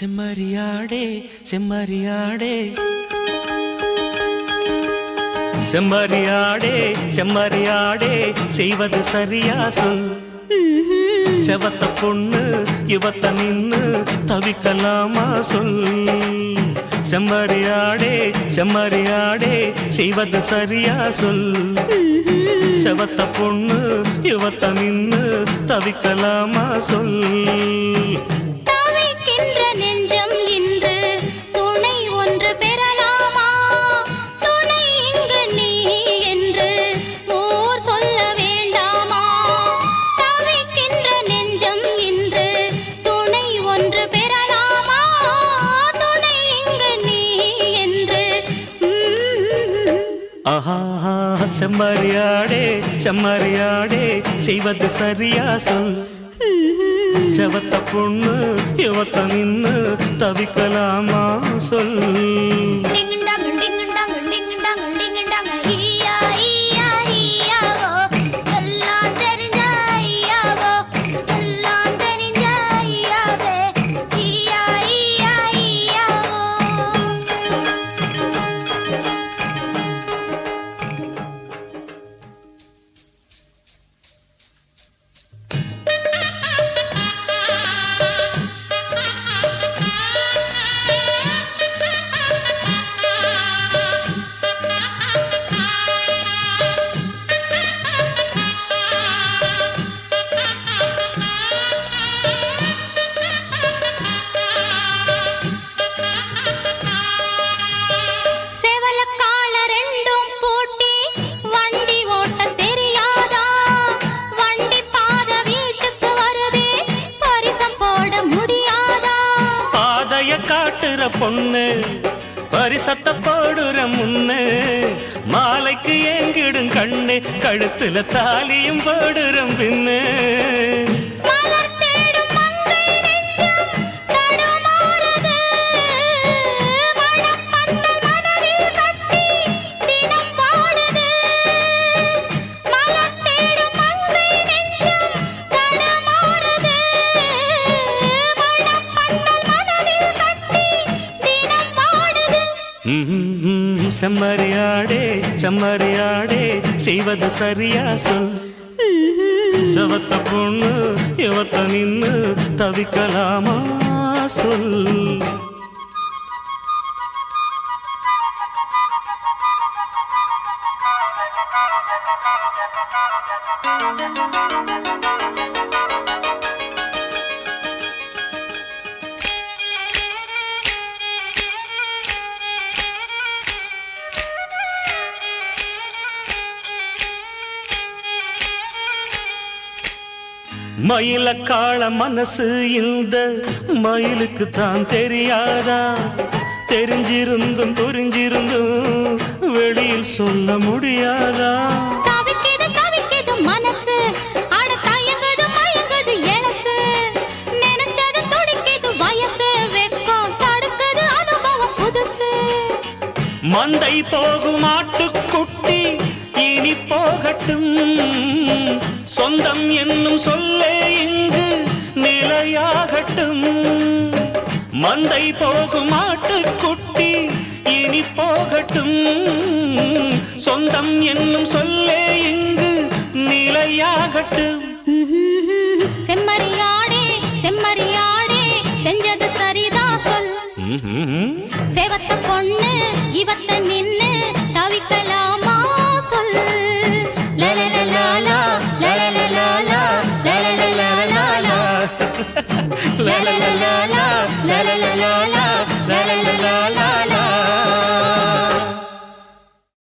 செம்மறியாடே செம்மறியாடே. செம்மறியாடே செம்மறியாடே செய்வது சரியா சொல். செவத்த பொண்ணு இவத்த நின்னு தவிக்கலாமா சொல். செம்மறியாடே செம்மறியாடே செய்வது சரியா சொல். செவத்த பொண்ணு இவத்த நின்னு தவிக்கலாமா சொல். ஆஹா செம்மறியாடே செம்மறியாடே செய்வது சரியா சொல். செவத்த பொண்ணு இவத்த நின்னு தவிக்கலாமா சொல். பொண்ணு பரிசத்த போடுற முன்னு மாலைக்கு ஏங்கிடும் கண்ணு கழுத்துல தாலியும் போடுற பின்னு. செம்மறியாடே செம்மறியாடே செய்வது சரியா சொல் செவத்த பொண்ணு இவத்த நின்று தவிக்கலாமா சொல் Thank you. காள மனசு இந்த மயிலுக்கு தான் தெரியாதா? தெரிஞ்சிருந்தும் புரிஞ்சிருந்தும் வெளியில் சொல்ல முடியாதா? மனசு? மந்தை போகும் ஆட்டுக்குட்டி இனி போகட்டும். சொந்தம் என்னும் சொல்லே இங்கு நிலையாகட்டும். மந்தை போகும் ஆட்டுக்குட்டி இனி போகட்டும். சொந்தம் என்னும் சொல்லே இங்கு நிலையாகட்டும்.